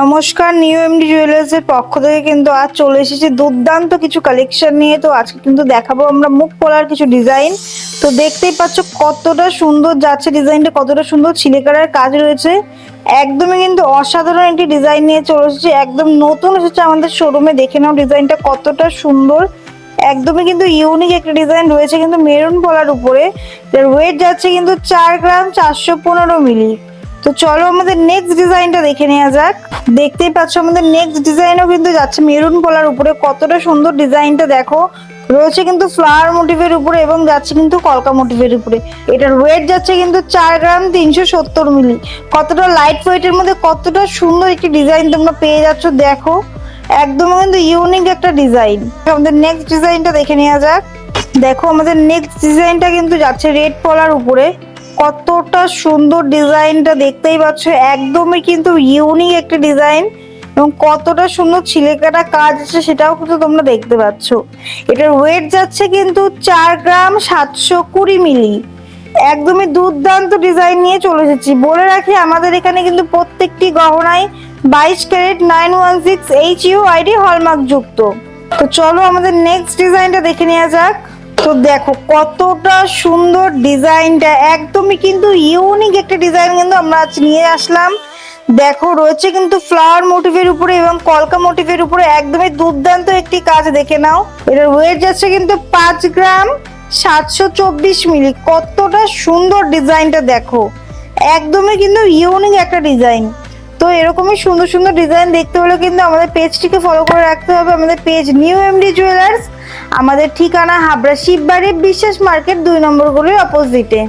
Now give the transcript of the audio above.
নমস্কার new MD জুয়েলার্সের পক্ষ থেকে কিন্তু আজ চলে এসেছি দুর্দান্ত কিছু কালেকশন নিয়ে। তো আজকে কিন্তু দেখাবো আমরা মুখ পলার কিছু ডিজাইন তো দেখতেই পাচ্ছ কতটা সুন্দর যাচ্ছে ডিজাইনটা কতটা সুন্দর ছিলেকারের কাজ রয়েছে। একদমই কিন্তু অসাধারণ একটি ডিজাইন নিয়ে চলে এসেছে। একদম নতুন এসেছে আমাদের শোরুমে দেখে নাও ডিজাইনটা কতটা সুন্দর। একদমই কিন্তু ইউনিক একটা ডিজাইন রয়েছে কিন্তু মেরুন পলার উপরে। এর ওয়েট যাচ্ছে কিন্তু চার গ্রাম চারশো পনেরো মিলি তো চলো আমাদের নেক্সট ডিজাইনটা দেখে নেওয়া যাক। দেখতেই পাচ্ছ আমাদের নেক্সট ডিজাইনও কিন্তু যাচ্ছে মেরুন পলার উপরে। কতটা সুন্দর ডিজাইনটা দেখো। রয়েছে কিন্তু ফ্লাওয়ার মোটিভের উপরে এবং যাচ্ছে কিন্তু কলকা মোটিভের উপরে। এটার ওয়েট যাচ্ছে কিন্তু চার গ্রাম তিনশো সত্তর মিলি। কতটা লাইট ওয়েটের মধ্যে কতটা সুন্দর একটি ডিজাইন তোমরা পেয়ে যাচ্ছ, দেখো। একদম কিন্তু ইউনিক একটা ডিজাইন আমাদের নেক্সট ডিজাইনটা দেখে নেওয়া যাক। দেখো আমাদের নেক্সট ডিজাইনটা কিন্তু যাচ্ছে রেড পলার উপরে। কতটা সুন্দর ডিজাইনটা দেখতেই পাচ্ছ, একদমই কিন্তু ইউনিক একটা ডিজাইন এবং কতটা সুন্দর ছিলেকাটা কাজ আছে সেটাও কিন্তু তোমরা দেখতে পাচ্ছ। এটার ওয়েট যাচ্ছে কিন্তু চার গ্রাম সাতশো কুড়ি মিলি। একদমই দুর্দান্ত ডিজাইন নিয়ে চলে এসেছি। বলে রাখি, আমাদের এখানে কিন্তু প্রত্যেকটি গহনায় বাইশ carat nine one six H U ID hallmark যুক্ত। তো চলো আমাদের নেক্সট ডিজাইনটা দেখে নেওয়া যাক। তো দেখো, কতটা সুন্দর ডিজাইনটা, একদমই কিন্তু ইউনিক একটা ডিজাইন কিন্তু আমরা আজ নিয়ে আসলাম। দেখো, রয়েছে কিন্তু ফ্লাওয়ার মোটিভের উপরে এবং কলকা মোটিভের উপরে একদমই দুর্দান্ত একটি কাজ দেখে নাও। এটার ওয়েট যাচ্ছে কিন্তু পাঁচ গ্রাম সাতশো চব্বিশ মিলি। কতটা সুন্দর ডিজাইনটা দেখো। একদমই কিন্তু ইউনিক একটা ডিজাইন তো এরকমই সুন্দর সুন্দর ডিজাইন দেখতে হলে কিন্তু আমাদের পেজটিকে ফলো করে রাখতে হবে। আমাদের পেজ নিউ এমডি জুয়েলার্স আমাদের ঠিকানা হাবড়া শিববাড়ি বিশ্বাস মার্কেট দুই নম্বর গলির অপোজিটে